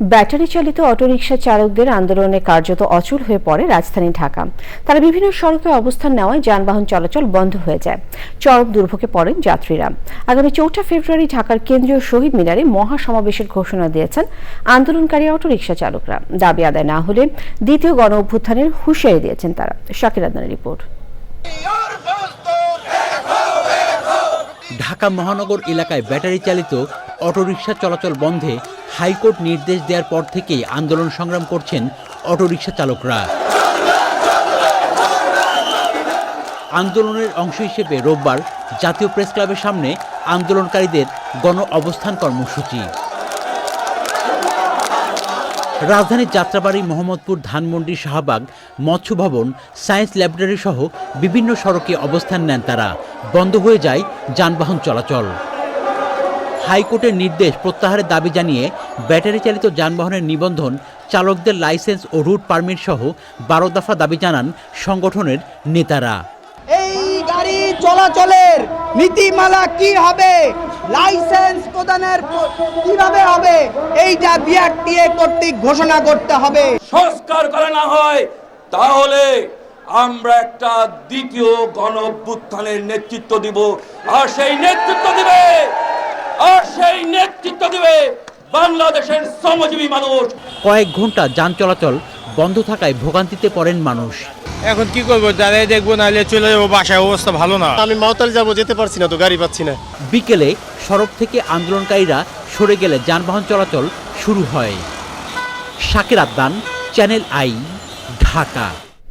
Battery চালিত autorickshaw চালকদের আন্দোলনে কার্যত অচল হয়ে পড়ে রাজধানী ঢাকা। তারা বিভিন্ন সড়কে অবস্থান নেওয়ায় যানবাহন চলাচল বন্ধ হয়ে যায়। চরম দুর্ভোগে পড়েন যাত্রীরা। আগামী চৌঠা ফেব্রুয়ারি ঢাকার কেন্দ্রীয় শহীদ মিনারে মহাসমাবেশের ঘোষণা দিয়েছেন আন্দোলনকারী অটোরিকশা চালকরা। দাবি আদায় না হলে দ্বিতীয় গণ অভ্যুত্থানের হুঁশিয়ারি দিয়েছেন তারা। শাকির আদনানের রিপোর্ট। ঢাকা মহানগর এলাকায় ব্যাটারি চালিত অটোরিকশা চলাচল বন্ধে হাইকোর্ট নির্দেশ দেওয়ার পর থেকেই আন্দোলন সংগ্রাম করছেন অটোরিকশা চালকরা। আন্দোলনের অংশ হিসেবে রোববার জাতীয় প্রেস ক্লাবের সামনে আন্দোলনকারীদের গণ অবস্থান কর্মসূচি। রাজধানীর যাত্রাবাড়ি, মোহাম্মদপুর, ধানমন্ডি শাহবাগ মৎস্য ভবন সায়েন্স ল্যাবরেটরি সহ বিভিন্ন সড়কে অবস্থান নেন তারা। বন্ধ হয়ে যায় যানবাহন চলাচল। হাইকোর্টের নির্দেশ প্রত্যাহারের দাবি জানিয়ে ব্যাটারি চালিত যানবাহনের নিবন্ধন চালকদের লাইসেন্স ও রুট পারমিট সহ বারো দফা দাবি জানান সংগঠনের নেতারা। এই গাড়ি চলাচলের নীতিমালা কি হবে? লাইসেন্স প্রদানের কীভাবে হবে? এইটা বিআরটিএ কর্তৃক ঘোষণা করতে হবে। সংস্কার করা না হয় তাহলে আমরা একটা দ্বিতীয় গণ অভ্যুত্থানের নেতৃত্ব দিব। আর সেই নেতৃত্ব দিবে সেই নেতৃত্ব দিবে বাংলাদেশের শ্রমজীবী মানুষ। কয়েক ঘণ্টা যান চলাচল বন্ধ থাকায় ভোগান্তিতে পড়েন মানুষ। এখন কি করব? দাঁড়িয়ে দেখব নাহলে চলে যাব বাসায় অবস্থা ভালো না। আমি মাওতাল যাব যেতে পারছি না তো গাড়ি পাচ্ছি না। বিকেলে সড়ক থেকে আন্দোলনকারীরা সরে গেলে যানবাহন চলাচল শুরু হয়। শাকের আদান চ্যানেল আই ঢাকা।